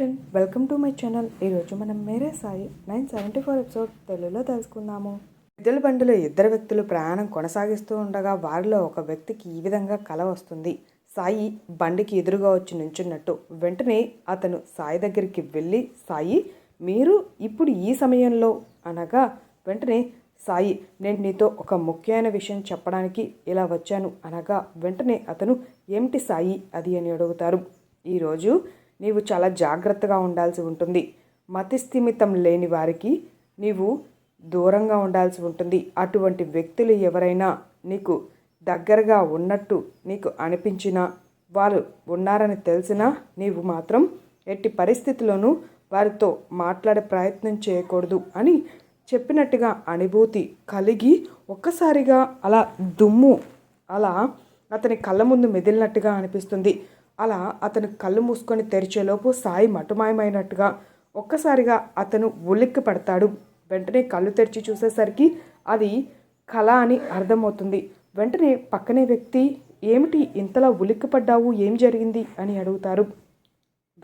Friend welcome to my channel. ఈరోజు మనం Mere Sai nine seventy four episode తెలుగులో తెలుసుకుందాము. ఎద్దుల బండిలో ఇద్దరు వ్యక్తులు ప్రయాణం కొనసాగిస్తూ ఉండగా వారిలో ఒక వ్యక్తికి ఈ విధంగా కల వస్తుంది. సాయి బండికి ఎదురుగా వచ్చి నించున్నట్టు. వెంటనే అతను సాయి దగ్గరికి వెళ్ళి సాయి మీరు ఇప్పుడు ఈ సమయంలో అనగా వెంటనే సాయి నేను నీతో ఒక ముఖ్యమైన విషయం చెప్పడానికి ఇలా వచ్చాను అనగా వెంటనే అతను ఏమిటి సాయి? అది అని అడుగుతారు. ఈరోజు నీవు చాలా జాగ్రత్తగా ఉండాల్సి ఉంటుంది. మతిస్థిమితం లేని వారికి నీవు దూరంగా ఉండాల్సి ఉంటుంది. అటువంటి వ్యక్తులు ఎవరైనా నీకు దగ్గరగా ఉన్నట్టు నీకు అనిపించినా వారు ఉన్నారని తెలిసినా నీవు మాత్రం ఎట్టి పరిస్థితుల్లోనూ వారితో మాట్లాడే ప్రయత్నం చేయకూడదు అని చెప్పినట్టుగా అనుభూతి కలిగి ఒక్కసారిగా అలా దుమ్ము అలా అతని కళ్ళ ముందు మెదిలినట్టుగా అనిపిస్తుంది. అలా అతను కళ్ళు మూసుకొని తెరిచేలోపు సాయి మటుమాయమైనట్టుగా ఒక్కసారిగా అతను ఉలిక్కి పడతాడు. వెంటనే కళ్ళు తెరిచి చూసేసరికి అది కళ అని అర్థమవుతుంది. వెంటనే పక్కనే వ్యక్తి ఏమిటి ఇంతలా ఉలిక్కి పడ్డావు? ఏం జరిగింది? అని అడుగుతారు.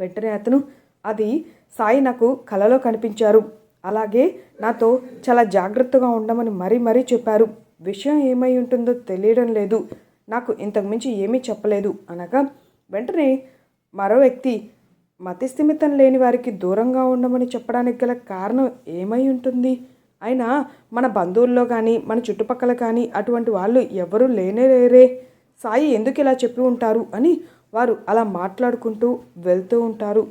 వెంటనే అతను అది సాయి నాకు కలలో కనిపించారు. అలాగే నాతో చాలా జాగ్రత్తగా ఉండమని మరీ మరీ చెప్పారు. విషయం ఏమై ఉంటుందో తెలియడం లేదు. నాకు ఇంతకుమించి ఏమీ చెప్పలేదు. అనగా వెంటనే మరో వ్యక్తి మతిస్థిమితం లేని వారికి దూరంగా ఉండమని చెప్పడానికి గల కారణం ఏమై ఉంటుంది? అయినా మన బంధువుల్లో కానీ మన చుట్టుపక్కల కానీ అటువంటి వాళ్ళు ఎవరూ లేనే లేరే. సాయి ఎందుకు ఇలా చెప్పి ఉంటారు అని వారు అలా మాట్లాడుకుంటూ వెళ్తూ ఉంటారు.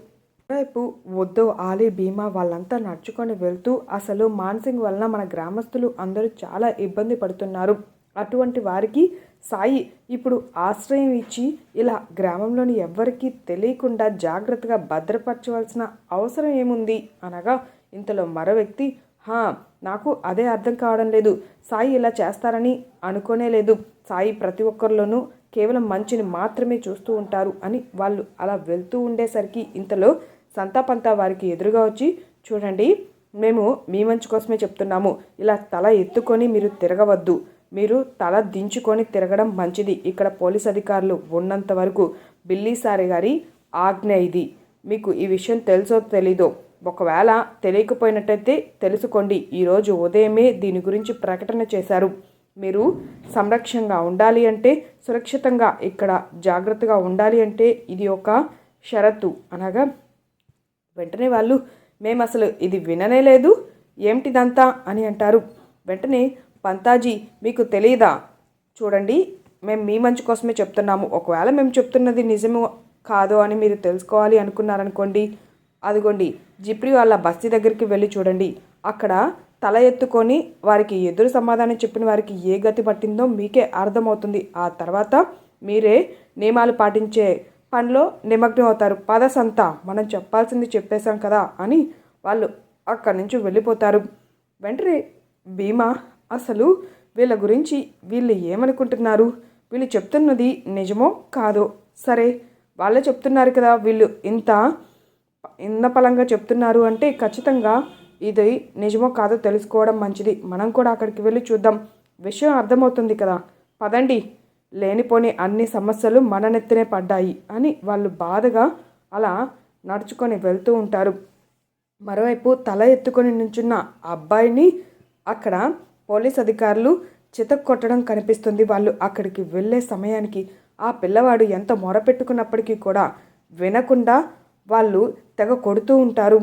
రేపు వద్దో ఆలీ భీమా వాళ్ళంతా నడుచుకొని వెళ్తూ అసలు మాన్సింగ్ వలన మన గ్రామస్తులు అందరూ చాలా ఇబ్బంది పడుతున్నారు. అటువంటి వారికి సాయి ఇప్పుడు ఆశ్రయం ఇచ్చి ఇలా గ్రామంలోని ఎవ్వరికీ తెలియకుండా జాగ్రత్తగా భద్రపరచవలసిన అవసరం ఏముంది? అనగా ఇంతలో మరో వ్యక్తి హా నాకు అదే అర్థం కావడం లేదు. సాయి ఇలా చేస్తారని అనుకోనే లేదు. సాయి ప్రతి ఒక్కరిలోనూ కేవలం మంచిని మాత్రమే చూస్తూ ఉంటారు అని వాళ్ళు అలా వెళ్తూ ఉండేసరికి ఇంతలో సంతాపంతా వారికి ఎదురుగా వచ్చి చూడండి మేము మీ మంచి కోసమే చెప్తున్నాము. ఇలా తల ఎత్తుకొని మీరు తిరగవద్దు. మీరు తల దించుకొని తిరగడం మంచిది. ఇక్కడ పోలీస్ అధికారులు ఉన్నంత వరకు బిల్లీసారి గారి ఆజ్ఞ ఇది. మీకు ఈ విషయం తెలుసో తెలీదో? ఒకవేళ తెలియకపోయినట్టయితే తెలుసుకోండి. ఈరోజు ఉదయమే దీని గురించి ప్రకటన చేశారు. మీరు సంరక్షంగా ఉండాలి అంటే సురక్షితంగా ఇక్కడ జాగ్రత్తగా ఉండాలి అంటే ఇది ఒక షరతు. అనగా వెంటనే వాళ్ళు మేము అసలు ఇది విననే లేదు. ఏమిటిదంతా? అని అంటారు. వెంటనే పంతాజీ మీకు తెలియదా చూడండి మేము మీ మంచి కోసమే చెప్తున్నాము. ఒకవేళ మేము చెప్తున్నది నిజము కాదో అని మీరు తెలుసుకోవాలి అనుకున్నారనుకోండి అదిగోండి జిప్రి వాళ్ళ బస్తీ దగ్గరికి వెళ్ళి చూడండి. అక్కడ తల ఎత్తుకొని వారికి ఎదురు సమాధానం చెప్పిన వారికి ఏ గతి పట్టిందో మీకే అర్థమవుతుంది. ఆ తర్వాత మీరే నియమాలు పాటించే పనిలో నిమగ్నం అవుతారు. పద సంత మనం చెప్పాల్సింది చెప్పేశాం కదా అని వాళ్ళు అక్కడి నుంచి వెళ్ళిపోతారు. వెంటనే భీమా అసలు వీళ్ళ గురించి వీళ్ళు ఏమనుకుంటున్నారు? వీళ్ళు చెప్తున్నది నిజమో కాదో? సరే వాళ్ళే చెప్తున్నారు కదా వీళ్ళు ఇంత ఇందపలంగా చెప్తున్నారు అంటే ఖచ్చితంగా ఇది నిజమో కాదో తెలుసుకోవడం మంచిది. మనం కూడా అక్కడికి వెళ్ళి చూద్దాం. విషయం అర్థమవుతుంది కదా. పదండి. లేనిపోని అన్ని సమస్యలు మన నెత్తినే పడ్డాయి అని వాళ్ళు బాధగా అలా నడుచుకొని వెళ్తూ ఉంటారు. మరోవైపు తల ఎత్తుకొని నుంచున్న అబ్బాయిని అక్కడ పోలీస్ అధికారులు చితక్కొట్టడం కనిపిస్తుంది. వాళ్ళు అక్కడికి వెళ్ళే సమయానికి ఆ పిల్లవాడు ఎంత మొరపెట్టుకున్నప్పటికీ కూడా వినకుండా వాళ్ళు తెగ కొడుతూ ఉంటారు.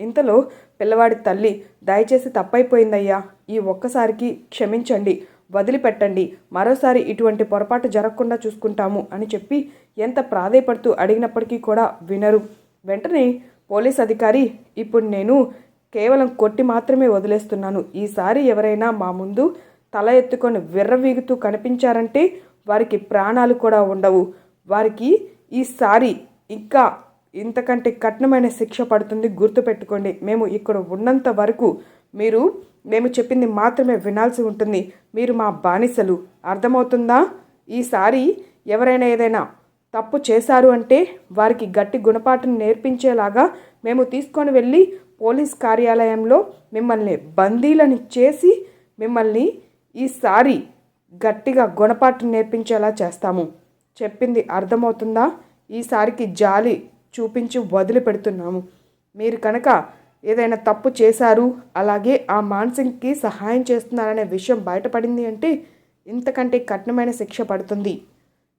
ఇంతలో పిల్లవాడి తల్లి దయచేసి తప్పైపోయిందయ్యా ఈ ఒక్కసారికి క్షమించండి వదిలిపెట్టండి మరోసారి ఇటువంటి పొరపాటు జరగకుండా చూసుకుంటాము అని చెప్పి ఎంత ప్రాధేయపడుతూ అడిగినప్పటికీ కూడా వినరు. వెంటనే పోలీస్ అధికారి ఇప్పుడు నేను కేవలం కొట్టి మాత్రమే వదిలేస్తున్నాను. ఈసారి ఎవరైనా మా ముందు తల ఎత్తుకొని విర్రవీగుతూ కనిపించారంటే వారికి ప్రాణాలు కూడా ఉండవు. వారికి ఈసారి ఇంకా ఇంతకంటే కఠినమైన శిక్ష పడుతుంది గుర్తుపెట్టుకోండి. మేము ఇక్కడ ఉన్నంత వరకు మీరు మేము చెప్పింది మాత్రమే వినాల్సి ఉంటుంది. మీరు మా బానిసలు. అర్థమవుతుందా? ఈసారి ఎవరైనా ఏదైనా తప్పు చేశారు అంటే వారికి గట్టి గుణపాఠం నేర్పించేలాగా మేము తీసుకొని వెళ్ళి పోలీస్ కార్యాలయంలో మిమ్మల్ని బందీలను చేసి మిమ్మల్ని ఈసారి గట్టిగా గుణపాఠం నేర్పించేలా చేస్తాము. చెప్పింది అర్థమవుతుందా? ఈసారికి జాలి చూపించి వదిలిపెడుతున్నాము. మీరు కనుక ఏదైనా తప్పు చేశారు అలాగే ఆ మాన్సింగ్కి సహాయం చేస్తున్నారనే విషయం బయటపడింది అంటే ఇంతకంటే కఠినమైన శిక్ష పడుతుంది.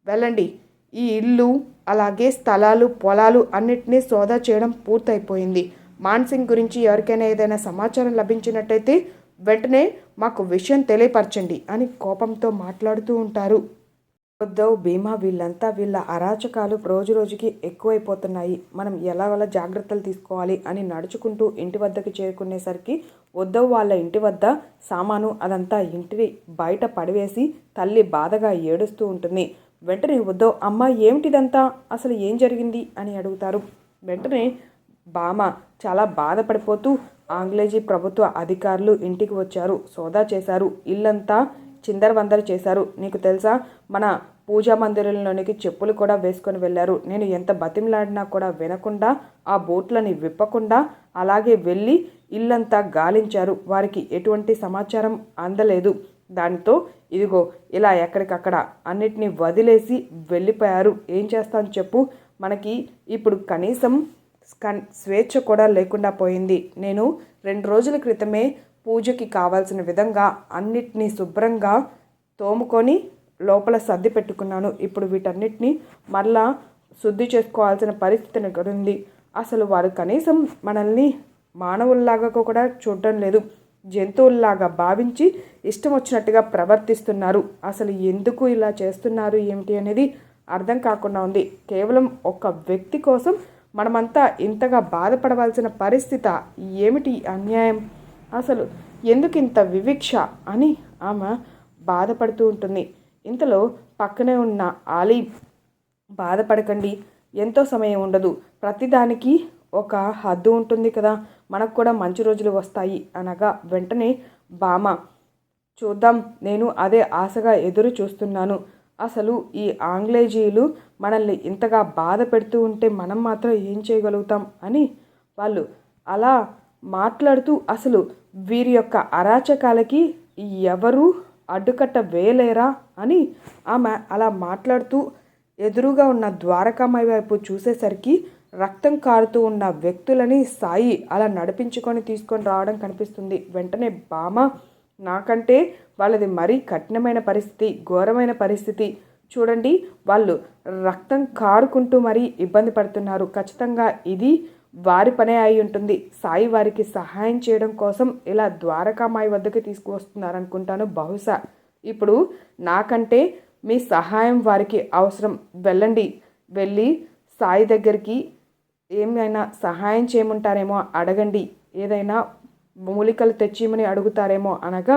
వెళ్ళండి. ఈ ఇల్లు అలాగే స్థలాలు పొలాలు అన్నిటినీ సోదా చేయడం పూర్తయిపోయింది. మాన్సింగ్ గురించి ఎవరికైనా ఏదైనా సమాచారం లభించినట్టయితే వెంటనే మాకు విషయం తెలియపరచండి అని కోపంతో మాట్లాడుతూ ఉంటారు. ఉద్ధవ్ భీమా వీళ్ళంతా వీళ్ళ అరాచకాలు రోజు రోజుకి ఎక్కువైపోతున్నాయి. మనం ఎలా వల్ల జాగ్రత్తలు తీసుకోవాలి అని నడుచుకుంటూ ఇంటి వద్దకు చేరుకునేసరికి ఉద్ధవ్ వాళ్ళ ఇంటి వద్ద సామాను అదంతా ఇంటిని బయట పడివేసి తల్లి బాధగా ఏడుస్తూ ఉంటుంది. వెంటనే ఉద్ధవ్ అమ్మ ఏమిటిదంతా? అసలు ఏం జరిగింది? అని అడుగుతారు. వెంటనే బామ చాలా బాధపడిపోతూ ఆంగ్లేజీ ప్రభుత్వ అధికారులు ఇంటికి వచ్చారు. సోదా చేశారు. ఇల్లంతా చిందరవందర చేశారు. నీకు తెలుసా? మన పూజా మందిరంలోనికి చెప్పులు కూడా వేసుకొని వెళ్ళారు. నేను ఎంత బతిమలాడినా కూడా వినకుండా ఆ బోట్లని విప్పకుండా అలాగే వెళ్ళి ఇల్లంతా గాలించారు. వారికి ఎటువంటి సమాచారం అందలేదు. దానితో ఇదిగో ఇలా ఎక్కడికక్కడ అన్నిటినీ వదిలేసి వెళ్ళిపోయారు. ఏం చేస్తాను చెప్పు? మనకి ఇప్పుడు కనీసం స్కన్ స్వేచ్ఛ కూడా లేకుండా పోయింది. నేను రెండు రోజుల క్రితమే పూజకి కావాల్సిన విధంగా అన్నిటినీ శుభ్రంగా తోముకొని లోపల సర్ది పెట్టుకున్నాను. ఇప్పుడు వీటన్నిటిని మళ్ళా శుద్ధి చేసుకోవాల్సిన పరిస్థితి ఉంది అసలు వారు కనీసం మనల్ని మానవుల్లాగా కూడా చూడటం లేదు. జంతువుల్లాగా భావించి ఇష్టం వచ్చినట్టుగా ప్రవర్తిస్తున్నారు. అసలు ఎందుకు ఇలా చేస్తున్నారు ఏమిటి అనేది అర్థం కాకుండా ఉంది. కేవలం ఒక వ్యక్తి కోసం మనమంతా ఇంతగా బాధపడవలసిన పరిస్థితి ఏమిటి అన్యాయం? అసలు ఎందుకు ఇంత వివిక్ష అని ఆమె బాధపడుతూ ఉంటుంది. ఇంతలో పక్కనే ఉన్న ఆలీ బాధపడకండి ఎంతో సమయం ఉండదు. ప్రతిదానికి ఒక హద్దు ఉంటుంది కదా. మనకు కూడా మంచి రోజులు వస్తాయి అనగా వెంటనే బామ చూద్దాం నేను అదే ఆశగా ఎదురు చూస్తున్నాను. అసలు ఈ ఆంగ్లేజీయులు మనల్ని ఇంతగా బాధ పెడుతూ ఉంటే మనం మాత్రం ఏం చేయగలుగుతాం అని వాళ్ళు అలా మాట్లాడుతూ అసలు వీరి యొక్క అరాచకాలకి ఎవరు అడ్డుకట్ట వేయలేరా అని ఆమె అలా మాట్లాడుతూ ఎదురుగా ఉన్న ద్వారకామాయి వైపు చూసేసరికి రక్తం కారుతూ ఉన్న వ్యక్తులని సాయి అలా నడిపించుకొని తీసుకొని రావడం కనిపిస్తుంది. వెంటనే బామ నాకంటే వాళ్ళది మరీ కఠినమైన పరిస్థితి ఘోరమైన పరిస్థితి. చూడండి వాళ్ళు రక్తం కారుకుంటూ మరీ ఇబ్బంది పడుతున్నారు. ఖచ్చితంగా ఇది వారి పనే అయి ఉంటుంది. సాయి వారికి సహాయం చేయడం కోసం ఇలా ద్వారకామాయి వద్దకు తీసుకువస్తున్నారనుకుంటాను బహుశా. ఇప్పుడు నాకంటే మీ సహాయం వారికి అవసరం. వెళ్ళండి. వెళ్ళి సాయి దగ్గరికి ఏమైనా సహాయం చేయమంటారేమో అడగండి. ఏదైనా మూలికలు తెచ్చిమని అడుగుతారేమో అనగా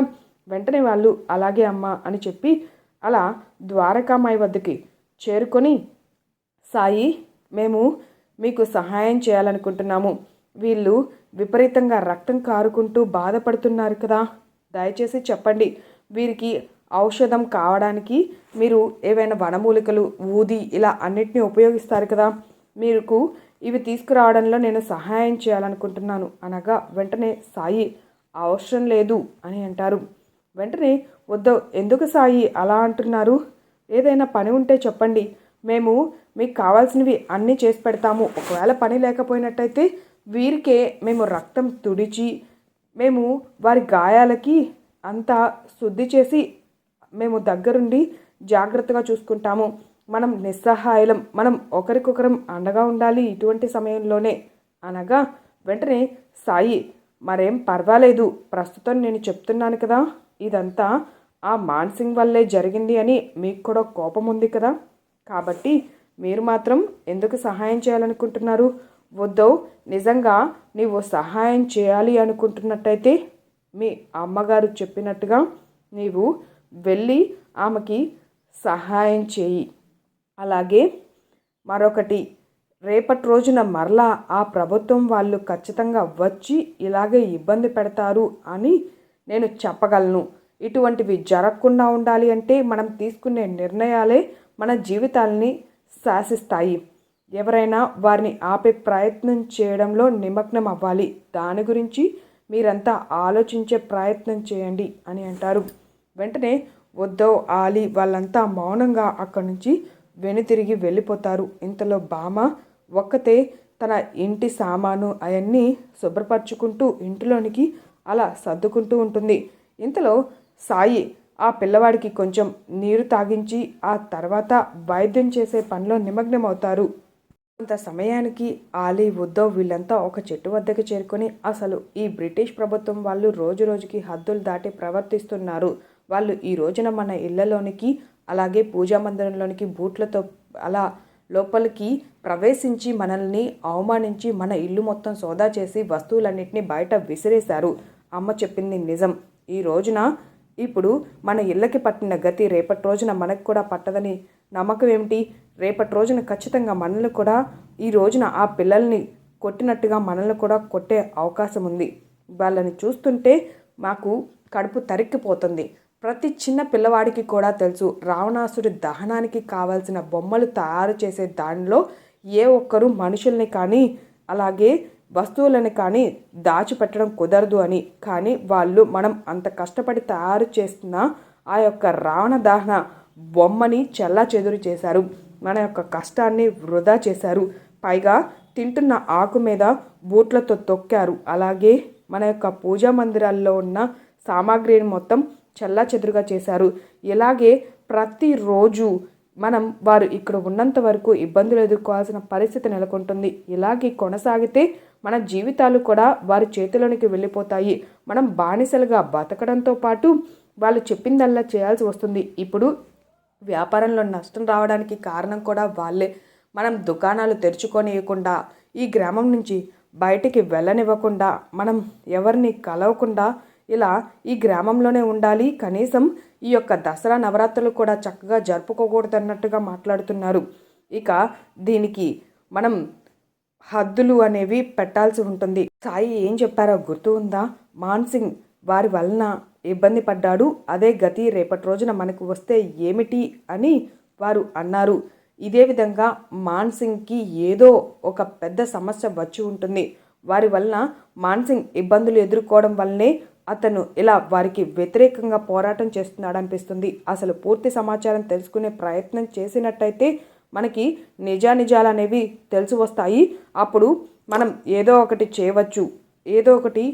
వెంటనే వాళ్ళు అలాగే అమ్మ అని చెప్పి అలా ద్వారకామాయి వద్దకి చేరుకొని సాయి మేము మీకు సహాయం చేయాలనుకుంటున్నాము. వీళ్ళు విపరీతంగా రక్తం కారుకుంటూ బాధపడుతున్నారు కదా. దయచేసి చెప్పండి వీరికి ఔషధం కావడానికి మీరు ఏవైనా వనమూలికలు ఊది ఇలా అన్నిటినీ ఉపయోగిస్తారు కదా. మీకు ఇవి తీసుకురావడంలో నేను సహాయం చేయాలనుకుంటున్నాను అనగా వెంటనే సాయి అవసరం లేదు అని అంటారు. వెంటనే వద్దు ఎందుకు సాయి అలా అంటున్నారు? ఏదైనా పని ఉంటే చెప్పండి. మేము మీకు కావాల్సినవి అన్నీ చేసి పెడతాము. ఒకవేళ పని లేకపోయినట్టయితే వీరికే మేము రక్తం తుడిచి మేము వారి గాయాలకి అంతా శుద్ధి చేసి మేము దగ్గరుండి జాగ్రత్తగా చూసుకుంటాము. మనం నిస్సహాయలం మనం ఒకరికొకరం అండగా ఉండాలి ఇటువంటి సమయంలోనే. అనగా వెంటనే సాయి మరేం పర్వాలేదు ప్రస్తుతం నేను చెప్తున్నాను కదా ఇదంతా ఆ మాన్సింగ్ వల్లే జరిగింది అని మీకు కూడా కోపం ఉంది కదా. కాబట్టి మీరు మాత్రం ఎందుకు సహాయం చేయాలనుకుంటున్నారు? వద్దో నిజంగా నీవు సహాయం చేయాలి అనుకుంటున్నట్టయితే మీ అమ్మగారు చెప్పినట్టుగా నీవు వెళ్ళి ఆమెకి సహాయం చేయి. అలాగే మరొకటి రేపటి రోజున మరలా ఆ ప్రభుత్వం వాళ్ళు ఖచ్చితంగా వచ్చి ఇలాగే ఇబ్బంది పెడతారు అని నేను చెప్పగలను. ఇటువంటివి జరగకుండా ఉండాలి అంటే మనం తీసుకునే నిర్ణయాలే మన జీవితాలని శాసిస్తాయి. ఎవరైనా వారిని ఆపే ప్రయత్నం చేయడంలో నిమగ్నం అవ్వాలి. దాని గురించి మీరంతా ఆలోచించే ప్రయత్నం చేయండి అని అంటారు. వెంటనే వద్దో ఆలి వాళ్ళంతా మౌనంగా అక్కడి నుంచి వెనుతిరిగి వెళ్ళిపోతారు. ఇంతలో బామ ఒక్కతే తన ఇంటి సామాను అవన్నీ శుభ్రపరచుకుంటూ ఇంటిలోనికి అలా సర్దుకుంటూ ఉంటుంది. ఇంతలో సాయి ఆ పిల్లవాడికి కొంచెం నీరు తాగించి ఆ తర్వాత వైద్యం చేసే పనిలో నిమగ్నమవుతారు. కొంత సమయానికి ఆలీ ఉద్దవ్ వీళ్ళంతా ఒక చెట్టు వద్దకు చేరుకొని అసలు ఈ బ్రిటిష్ ప్రభుత్వం వాళ్ళు రోజు రోజుకి హద్దులు దాటి ప్రవర్తిస్తున్నారు. వాళ్ళు ఈ రోజున మన ఇళ్ళలోనికి అలాగే పూజా మందిరంలోనికి బూట్లతో అలా లోపలికి ప్రవేశించి మనల్ని అవమానించి మన ఇల్లు మొత్తం సోదా చేసి వస్తువులన్నింటినీ బయట విసిరేశారు. అమ్మ చెప్పింది నిజం. ఈ రోజున ఇప్పుడు మన ఇళ్ళకి పట్టిన గతి రేపటి రోజున మనకు కూడా పట్టదని నమ్మకం ఏమిటి? రేపటి రోజున ఖచ్చితంగా మనల్ని కూడా ఈ రోజున ఆ పిల్లల్ని కొట్టినట్టుగా మనల్ని కూడా కొట్టే అవకాశం ఉంది. వాళ్ళని చూస్తుంటే మాకు కడుపు తరిక్కిపోతుంది. ప్రతి చిన్న పిల్లవాడికి కూడా తెలుసు రావణాసుడి దహనానికి కావాల్సిన బొమ్మలు తయారు చేసే దానిలో ఏ ఒక్కరు మనుషుల్ని కానీ అలాగే వస్తువులను కానీ దాచిపెట్టడం కుదరదు అని. కానీ వాళ్ళు మనం అంత కష్టపడి తయారు చేస్తున్న ఆ యొక్క రావణ దహన బొమ్మని చెల్లా చెదురు చేశారు. మన యొక్క కష్టాన్ని వృధా చేశారు. పైగా తింటున్న ఆకు మీద బూట్లతో తొక్కారు. అలాగే మన యొక్క పూజా మందిరాల్లో ఉన్న సామాగ్రిని మొత్తం చెల్లాచెదురుగా చేశారు. ఇలాగే ప్రతిరోజు మనం వారు ఇక్కడ ఉన్నంత వరకు ఇబ్బందులు ఎదుర్కోవాల్సిన పరిస్థితి నెలకొంటుంది. ఇలాగే కొనసాగితే మన జీవితాలు కూడా వారి చేతిలోనికి వెళ్ళిపోతాయి. మనం బానిసలుగా బతకడంతో పాటు వాళ్ళు చెప్పిందల్లా చేయాల్సి వస్తుంది. ఇప్పుడు వ్యాపారంలో నష్టం రావడానికి కారణం కూడా వాళ్ళే. మనం దుకాణాలు తెరుచుకొనియకుండా ఈ గ్రామం నుంచి బయటికి వెళ్ళనివ్వకుండా మనం ఎవరిని కలవకుండా ఇలా ఈ గ్రామంలోనే ఉండాలి. కనీసం ఈ యొక్క దసరా నవరాత్రులు కూడా చక్కగా జరుపుకోకూడదన్నట్టుగా మాట్లాడుతున్నారు. ఇక దీనికి మనం హద్దులు అనేవి పెట్టాల్సి ఉంటుంది. సాయి ఏం చెప్పారో గుర్తు ఉందా? మాన్సింగ్ వారి వలన ఇబ్బంది పడ్డాడు. అదే గతి రేపటి రోజున మనకు వస్తే ఏమిటి అని వారు అన్నారు. ఇదే విధంగా మాన్సింగ్కి ఏదో ఒక పెద్ద సమస్య వచ్చి ఉంటుంది. వారి వలన మాన్సింగ్ ఇబ్బందులు ఎదుర్కోవడం వల్లనే అతను ఇలా వారికి వ్యతిరేకంగా పోరాటం చేస్తున్నాడు అనిపిస్తుంది అసలు పూర్తి సమాచారం తెలుసుకునే ప్రయత్నం చేసినట్టయితే మనకి నిజానిజాలు అనేవి తెలిసి వస్తాయి. అప్పుడు మనం ఏదో ఒకటి చేయవచ్చు. ఏదో ఒకటి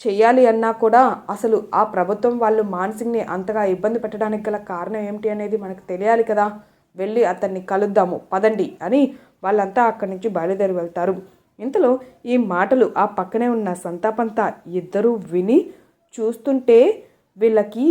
చేయాలి అన్నా కూడా అసలు ఆ ప్రభుత్వం వాళ్ళు మానసిక్ని అంతగా ఇబ్బంది పెట్టడానికి గల కారణం ఏమిటి అనేది మనకు తెలియాలి కదా. వెళ్ళి అతన్ని కలుద్దాము పదండి అని వాళ్ళంతా అక్కడి నుంచి బయలుదేరి వెళ్తారు. ఇంతలో ఈ మాటలు ఆ పక్కనే ఉన్న సంతాపంతా ఇద్దరూ విని చూస్తుంటే వీళ్ళకి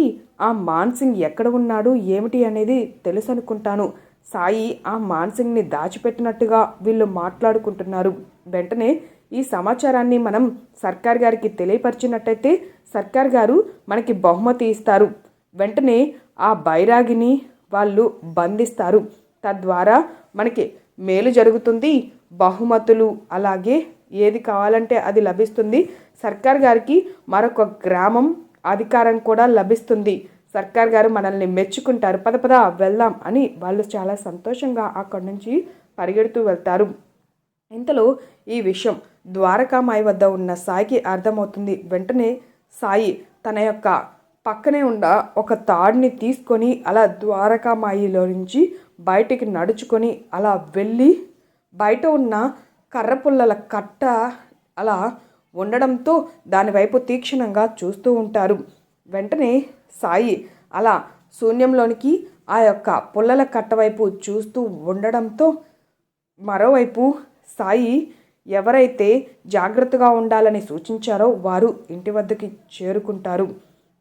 ఆ మాన్సింగ్ ఎక్కడ ఉన్నాడు ఏమిటి అనేది తెలుసు అనుకుంటాను సాయి ఆ మాన్సింగ్ని దాచిపెట్టినట్టుగా వీళ్ళు మాట్లాడుకుంటున్నారు. వెంటనే ఈ సమాచారాన్ని మనం సర్కార్ గారికి తెలియపరిచినట్టయితే సర్కార్ గారు మనకి బహుమతి ఇస్తారు. వెంటనే ఆ బైరాగిని వాళ్ళు బంధిస్తారు. తద్వారా మనకి మేలు జరుగుతుంది బహుమతులు అలాగే ఏది కావాలంటే అది లభిస్తుంది. సర్కార్ గారికి మరొక గ్రామం అధికారం కూడా లభిస్తుంది. సర్కార్ గారు మనల్ని మెచ్చుకుంటారు. పద పద వెళ్దాం అని వాళ్ళు చాలా సంతోషంగా అక్కడి నుంచి పరిగెడుతూ వెళ్తారు. ఇంతలో ఈ విషయం ద్వారకామాయి వద్ద ఉన్న సాయికి అర్థమవుతుంది. వెంటనే సాయి తన యొక్క పక్కనే ఉన్న ఒక తాడిని తీసుకొని అలా ద్వారకామాయిలో నుంచి బయటికి నడుచుకొని అలా వెళ్ళి బయట ఉన్న కర్రపుల్లల కట్ట అలా ఉండడంతో దానివైపు తీక్షణంగా చూస్తూ ఉంటారు. వెంటనే సాయి అలా శూన్యంలోనికి ఆ యొక్క పుల్లల కట్టవైపు చూస్తూ ఉండడంతో మరోవైపు సాయి ఎవరైతే జాగ్రత్తగా ఉండాలని సూచించారో వారు ఇంటి వద్దకి చేరుకుంటారు.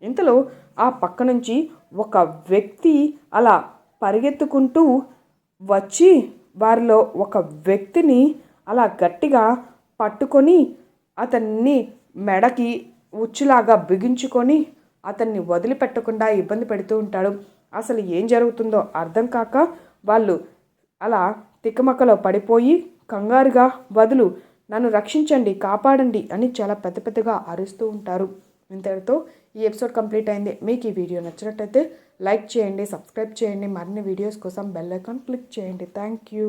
ఇంతలో ఆ పక్క నుంచి ఒక వ్యక్తి అలా పరిగెత్తుకుంటూ వచ్చి వారిలో ఒక వ్యక్తిని అలా గట్టిగా పట్టుకొని అతన్ని మెడకి ఉచ్చులాగా బిగించుకొని అతన్ని వదిలిపెట్టకుండా ఇబ్బంది పెడుతూ ఉంటాడు. అసలు ఏం జరుగుతుందో అర్థం కాక వాళ్ళు అలా తిక్కమక్కలో పడిపోయి కంగారుగా వదులు నన్ను రక్షించండి కాపాడండి అని చాలా పెద్ద పెద్దగా అరుస్తూ ఉంటారు. ఇంతటితో ఈ ఎపిసోడ్ కంప్లీట్ అయింది. మీకు ఈ వీడియో నచ్చినట్టయితే లైక్ చేయండి సబ్స్క్రైబ్ చేయండి. మరిన్ని వీడియోస్ కోసం బెల్ ఐకాన్ క్లిక్ చేయండి. Thank you.